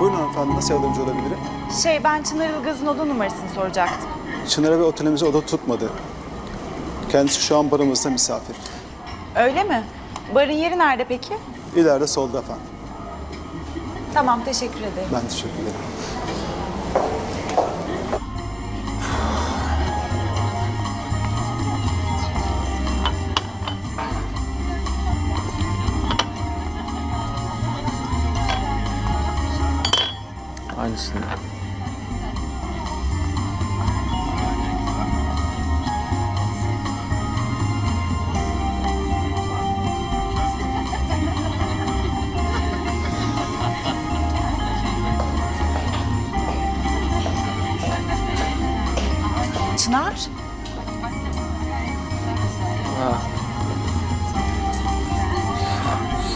Buyurun hanımefendi, nasıl yardımcı olabilirim? Şey ben Çınar Ilgaz'ın oda numarasını soracaktım. Çınar'a ve otelimize oda tutmadı. Kendisi şu an barımızda misafir. Öyle mi? Barın yeri nerede peki? İleride solda efendim. Tamam teşekkür ederim. Ben teşekkür ederim.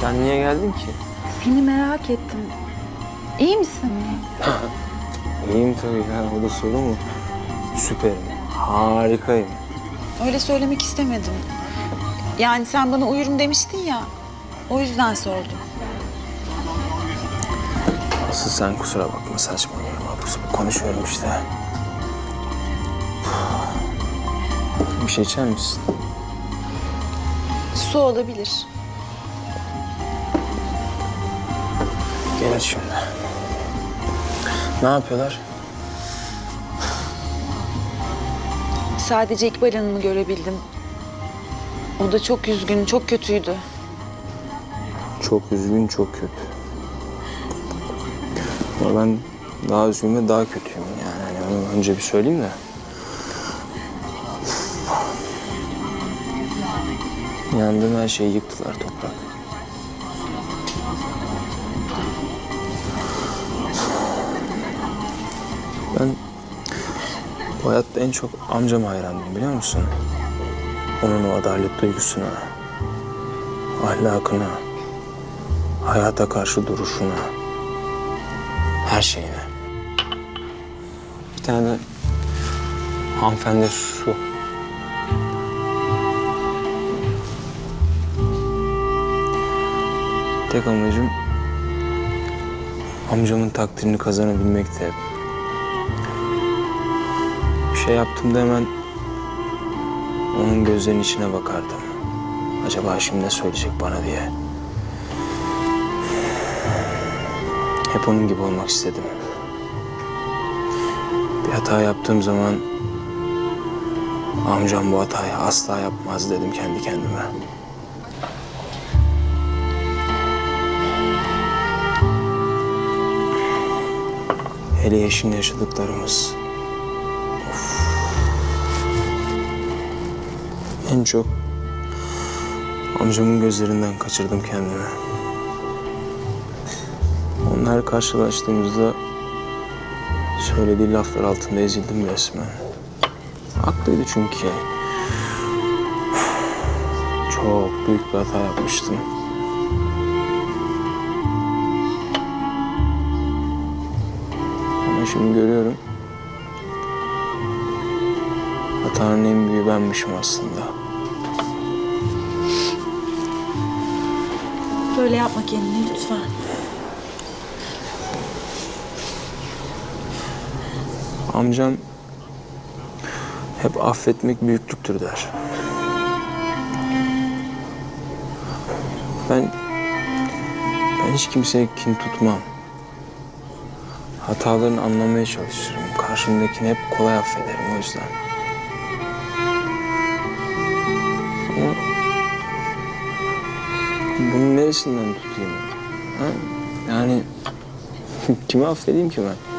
Sen niye geldin ki? Seni merak ettim. İyi misin? İyiyim tabii ya. O da soru mu? Süperim. Harikayım. Öyle söylemek istemedim. Yani sen bana uyurum demiştin ya. O yüzden sordum. Asıl sen kusura bakma saçmalıyorum. Abuk sabuk konuşuyorum işte. Bir şey içer misin? Su olabilir. Gel şimdi. Ne yapıyorlar? Sadece İkbal Hanım'ı görebildim. O da çok üzgün, çok kötüydü. Çok üzgün, çok kötü. Ama ben daha üzgün ve daha kötüyüm yani. Hani onu önce bir söyleyeyim de. Yandığım her şeyi yıktılar toprak. Ben bu hayatta en çok amcama hayrandım biliyor musun? Onun o adalet duygusuna, ahlakına, hayata karşı duruşuna, her şeyine. Bir tane hanımefendi şu. Tek amacım amcamın takdirini kazanabilmekti hep. Şey yaptığımda hemen onun gözlerinin içine bakardım. Acaba şimdi ne söyleyecek bana diye. Hep onun gibi olmak istedim. Bir hata yaptığım zaman amcam bu hatayı asla yapmaz dedim kendi kendime. Hele yaşın yaşadıklarımız. En çok amcamın gözlerinden kaçırdım kendimi. Onlar karşılaştığımızda söylediği laflar altında ezildim resmen. Haklıydı çünkü. Çok büyük bir hata yapmıştım. Ama şimdi görüyorum. Hatanın en büyüğü benmişim aslında. Böyle yapma kendini lütfen. Amcam hep affetmek büyüklüktür der. Ben ben hiç kimseye kin tutmam. Hatalarını anlamaya çalışırım. Karşımdakini hep kolay affederim o yüzden. Ama bunun neresinden tutayım? Ha? Yani kimi affedeyim ki ben?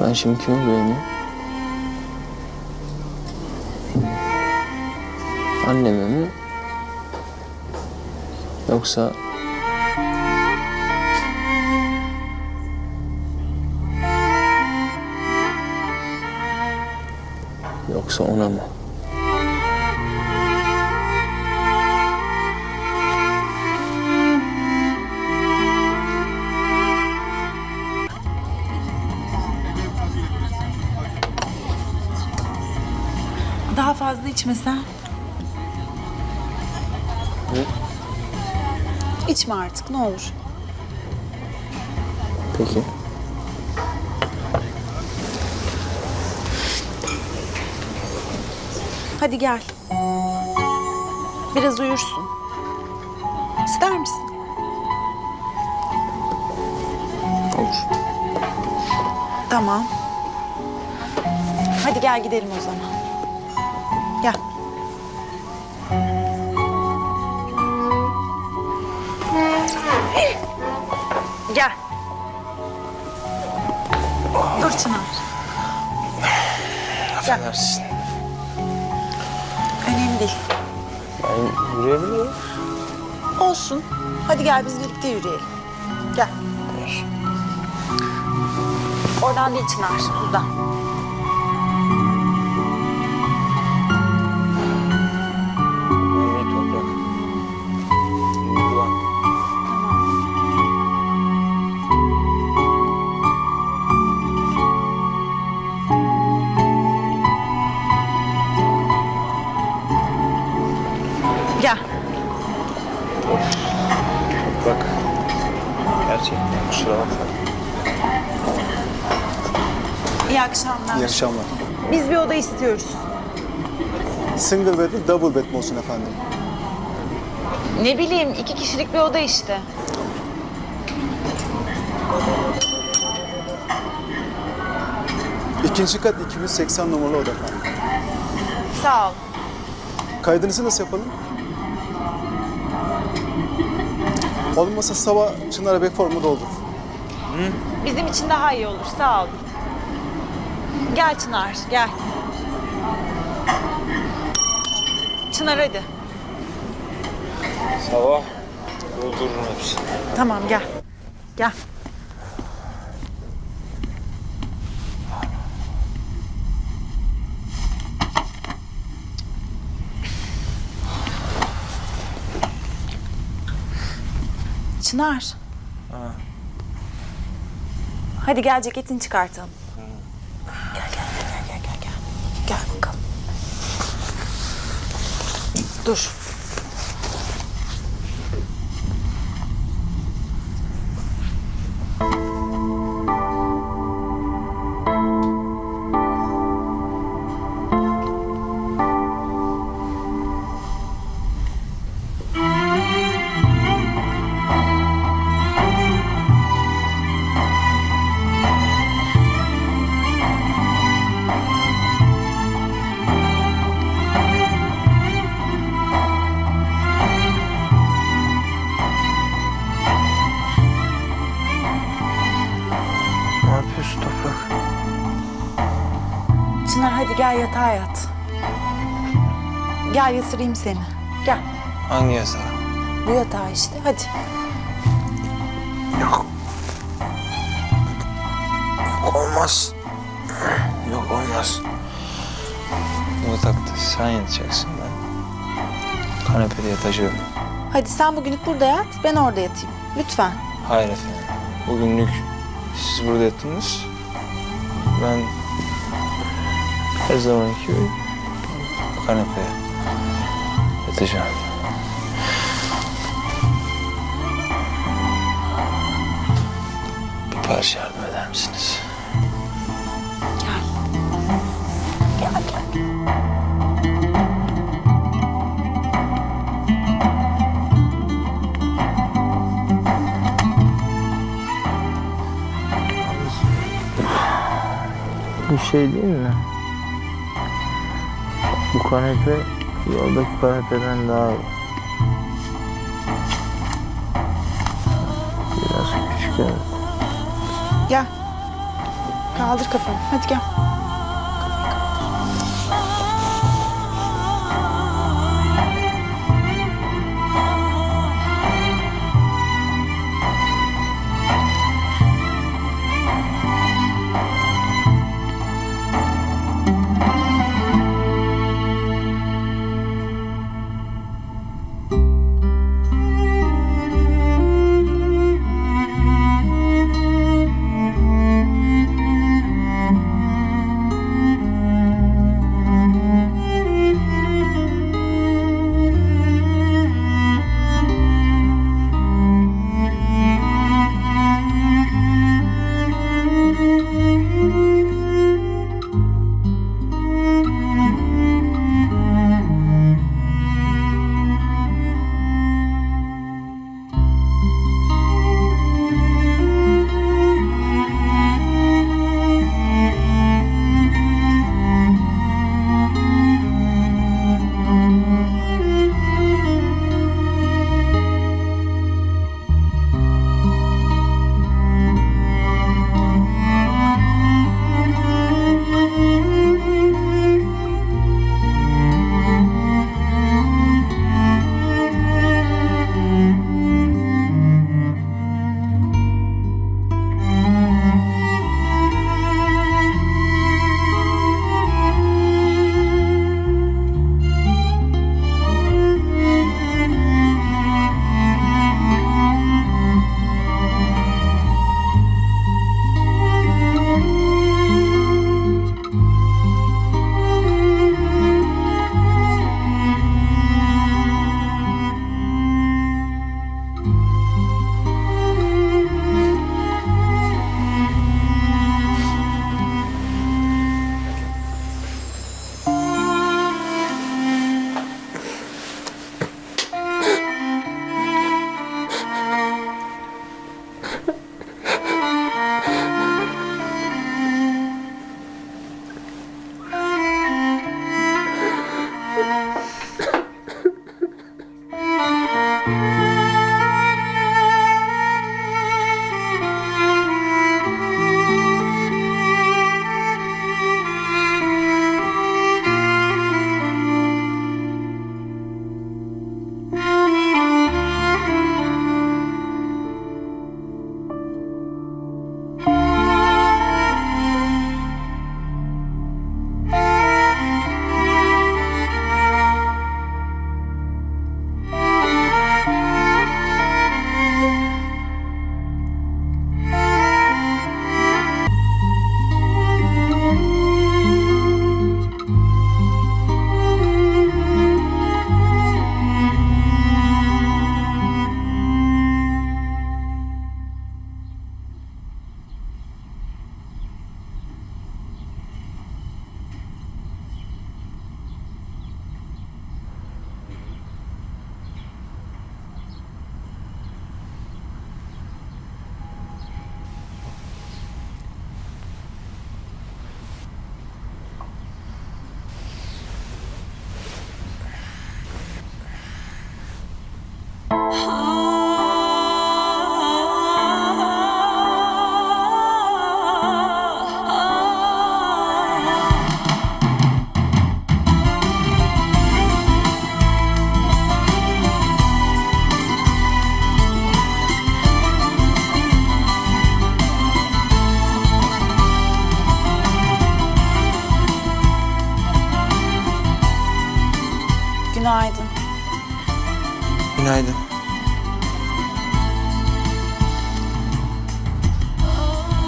Ben şimdi kime güveneyim? Anneme mi? Yoksa... Yoksa ona mı? İçmesen. İçme artık ne olur. Peki. Hadi gel. Biraz uyursun. İster misin? Olur. Tamam. Hadi gel gidelim o zaman. Gel. Gel. Dur Çınar. Affedersin. Önemli değil. Ben yürüyebilirim. Olsun. Hadi gel biz birlikte yürüyelim. Gel. Oradan değil Çınar. Buradan. Akşamlar. İyi akşamlar. Biz bir oda istiyoruz. Single bed mi, double bed mi olsun efendim? Ne bileyim iki kişilik bir oda işte. İkinci kat 280 numaralı oda efendim. Sağ ol. Kaydınızı nasıl yapalım? Olmasa sabah Çınar Bey formu doldur. Bizim için daha iyi olur. Sağ ol. Gel Çınar, gel. Çınar hadi. Sabah doldururum hepsini. Tamam gel. Gel. Çınar. Hadi gel ceketini çıkartalım. Gel gel gel gel gel gel. Gel bakalım. Dur. Çınar hadi gel yatağa yat. Gel yatırayım seni. Gel. Hangi yasa? Bu yatağa işte. Hadi. Yok. Yok olmaz. Yok olmaz. Bu yatakta sen yatacaksın ben. Kanepede yatacağım. Hadi sen bugünlük burada yat. Ben orada yatayım. Lütfen. Hayır efendim. Bugünlük siz burada yattınız. Ben her zamanki gibi kanepeye yatacağım. Bir parça yardım eder misiniz? Gel. Gel gel. Bir şey değil mi? Bu kanepe yoldaki kanepeden daha. Biraz küçük evet. Gel. Kaldır kafanı. Hadi gel.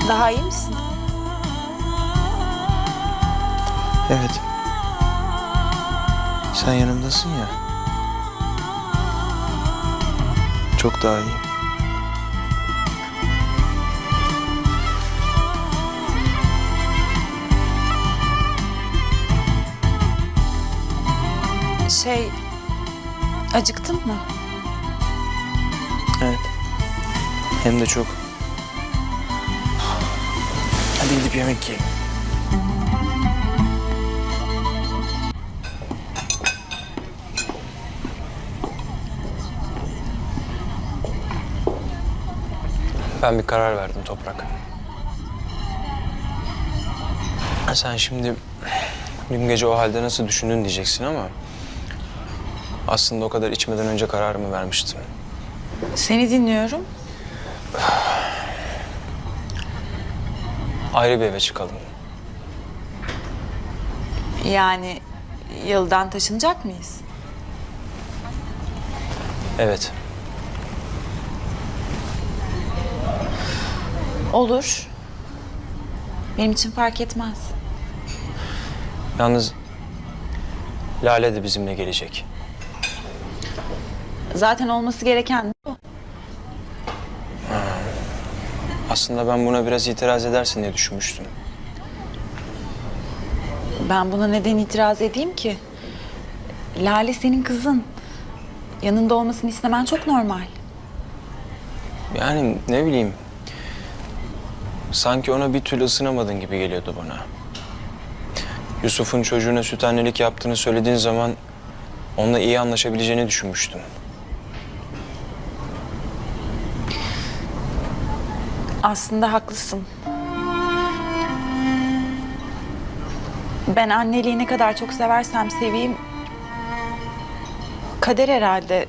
Daha iyi misin? Evet. Sen yanımdasın ya. Çok daha iyi. Şey, acıktın mı? Evet. Hem de çok. Hadi gidip yemek yiyelim. Ben bir karar verdim Toprak. Sen şimdi dün gece o halde nasıl düşündün diyeceksin ama... ...aslında o kadar içmeden önce kararımı vermiştim. Seni dinliyorum. Ayrı bir eve çıkalım. Yani yıldan taşınacak mıyız? Evet. Olur. Benim için fark etmez. Yalnız Lale de bizimle gelecek. Zaten olması gereken bu. Aslında ben buna biraz itiraz edersin diye düşünmüştüm. Ben buna neden itiraz edeyim ki? Lale senin kızın. Yanında olmasını istemen çok normal. Yani ne bileyim. Sanki ona bir türlü ısınamadın gibi geliyordu bana. Yusuf'un çocuğuna süt annelik yaptığını söylediğin zaman onunla iyi anlaşabileceğini düşünmüştüm. Aslında haklısın. Ben anneliği ne kadar çok seversem seveyim... ...kader herhalde.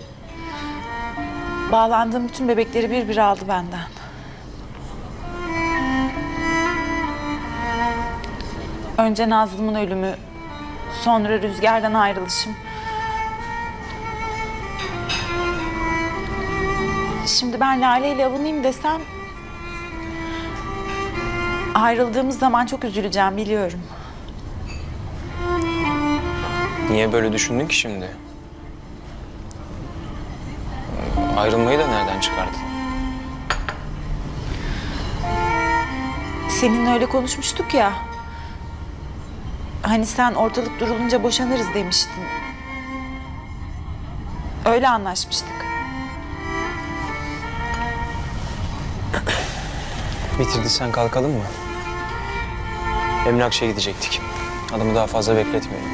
Bağlandığım bütün bebekleri bir bir aldı benden. Önce Nazlı'mın ölümü, sonra Rüzgar'dan ayrılışım. Şimdi ben Lale ile avunayım desem Ayrıldığımız zaman çok üzüleceğim biliyorum. Niye böyle düşündün ki şimdi? Ayrılmayı da nereden çıkardın? Seninle öyle konuşmuştuk ya. Hani sen ortalık durulunca boşanırız demiştin. Öyle anlaşmıştık. Bitirdiysen kalkalım mı? Emlakçıya gidecektik. Adamı daha fazla bekletmeyelim.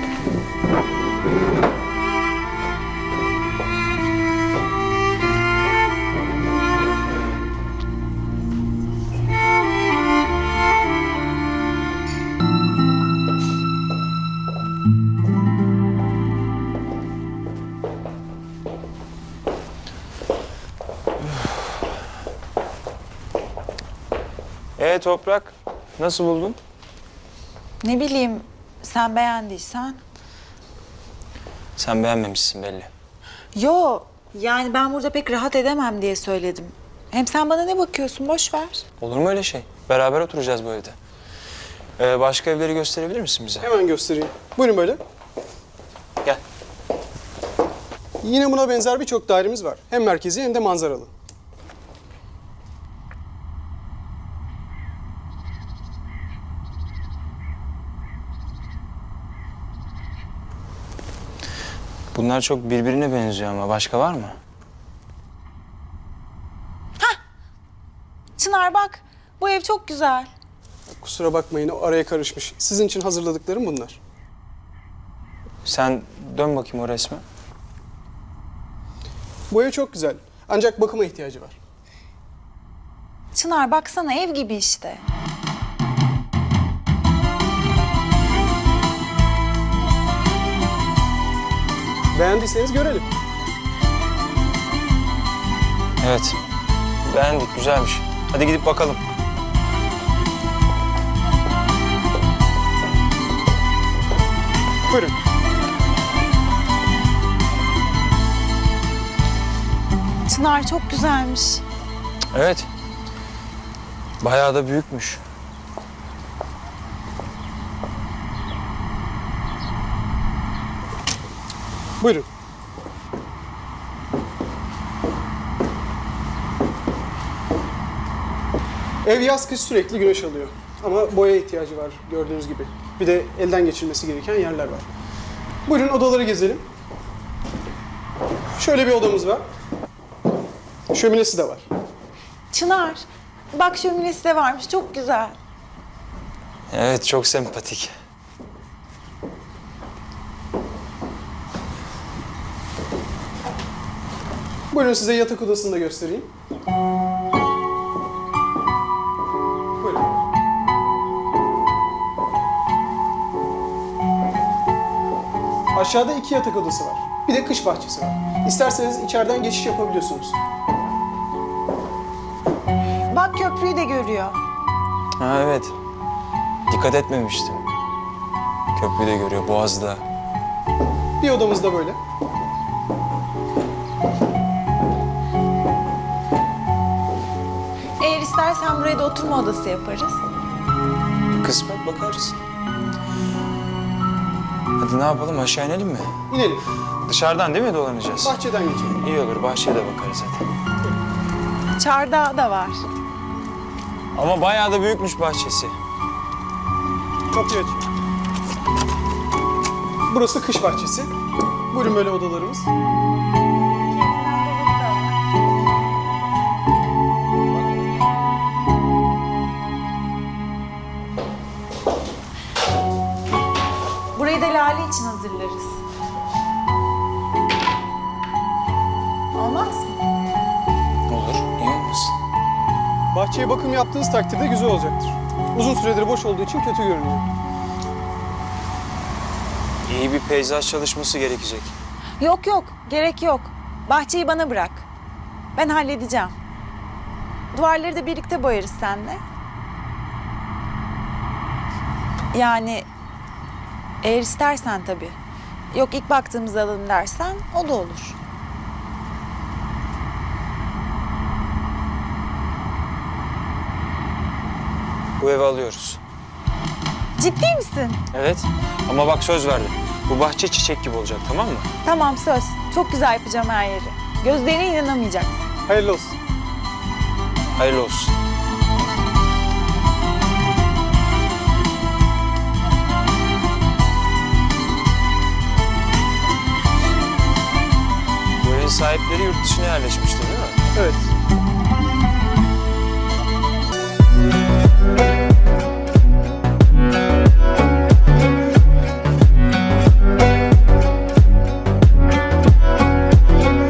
E Toprak, nasıl buldun? Ne bileyim sen beğendiysen. Sen beğenmemişsin belli. Yo yani ben burada pek rahat edemem diye söyledim. Hem sen bana ne bakıyorsun boş ver. Olur mu öyle şey? Beraber oturacağız bu evde. Ee, başka evleri gösterebilir misin bize? Hemen göstereyim. Buyurun böyle. Gel. Yine buna benzer birçok dairemiz var. Hem merkezi hem de manzaralı. Bunlar çok birbirine benziyor ama başka var mı? Çınar bak bu ev çok güzel. Kusura bakmayın o araya karışmış. Sizin için hazırladıklarım bunlar. Sen dön bakayım o resme. Bu ev çok güzel. Ancak bakıma ihtiyacı var. Çınar baksana ev gibi işte. Beğendiyseniz görelim. Evet. Beğendik, güzelmiş. Hadi gidip bakalım. Buyurun. Çınar çok güzelmiş. Evet. Bayağı da büyükmüş. Buyurun. Ev yaz kış sürekli güneş alıyor. Ama boya ihtiyacı var gördüğünüz gibi. Bir de elden geçirilmesi gereken yerler var. Buyurun odaları gezelim. Şöyle bir odamız var. Şöminesi de var. Çınar bak şöminesi de varmış çok güzel. Evet, çok sempatik. Buyurun size yatak odasını da göstereyim. Buyurun. Aşağıda iki yatak odası var. Bir de kış bahçesi var. İsterseniz içeriden geçiş yapabiliyorsunuz. Bak köprüyü de görüyor. Ha evet. Dikkat etmemiştim. Köprüyü de görüyor, Boğaz'da. Bir odamız da böyle. İstersen buraya da oturma odası yaparız. Kısmet bakarız. Hadi ne yapalım, aşağı inelim mi? İnelim. Dışarıdan değil mi dolanacağız? Bahçeden geçelim. İyi olur, bahçeye de bakarız hadi. Çardağı da var. Ama bayağı da büyükmüş bahçesi. Kapıyı aç. Burası kış bahçesi. Buyurun böyle odalarımız. Lale için hazırlarız. Olmaz mı? Olur, iyi olmasın. Bahçeye bakım yaptığınız takdirde güzel olacaktır. Uzun süredir boş olduğu için kötü görünüyor. İyi bir peyzaj çalışması gerekecek. Yok yok gerek yok. Bahçeyi bana bırak. Ben halledeceğim. Duvarları da birlikte boyarız seninle. Yani eğer istersen tabii. Yok ilk baktığımızda alalım dersen o da olur. Bu evi alıyoruz. Ciddi misin? Evet ama bak söz verdim. Bu bahçe çiçek gibi olacak tamam mı? Tamam söz. Çok güzel yapacağım her yeri. Gözlerine inanamayacaksın. Hayırlı olsun. Hayırlı olsun. Sahipleri yurt dışına yerleşmişti değil mi? Evet.